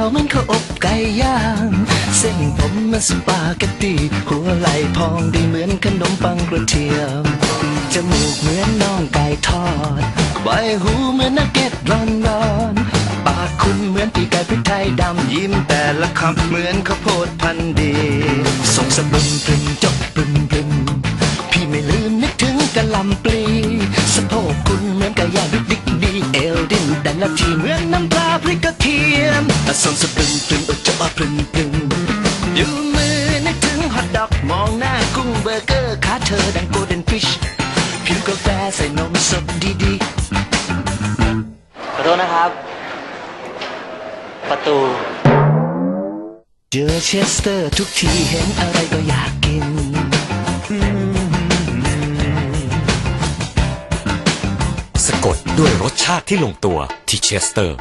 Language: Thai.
าวหน้าขาวเหมันเขาวอบไก่ย่าง เส้นผมมันสปาเกตตีหัวไหล่พองดีเหมือนขนมปังกระเทียม จมูกเหมือนน้องไก่ทอดใบหูเหมือนนักเก็ตร้อนร้อนปากคุณเหมือนปีไก่พริกไทยดำยิ้มแต่ละคำเหมือนข้าวโพดพันดีส่งสะบึมปรึมจบปรึมปรึมพี่ไม่ลืมนึกถึงกะลำปลีสะโพกคุณเหมือนไก่ย่างดิกดิกดีเอลดินแต่ละทีเหมือนน้ำปลาพริกกะที ยมส่งสะบึมปรึมจบปรึมปรึมอยู่มือนึกถึงฮอทดอกมองหน้ากุ้งเบอร์เกอร์ขาเธอดังโกลเด้นฟิชผิวกาแฟใส่นมสดดีๆขอโทษนะครับ ประตูเจอเชสเตอร์ทุกทีเห็นอะไรก็อยากกิน สะกดด้วยรสชาติที่ลงตัวที่เชสเตอร์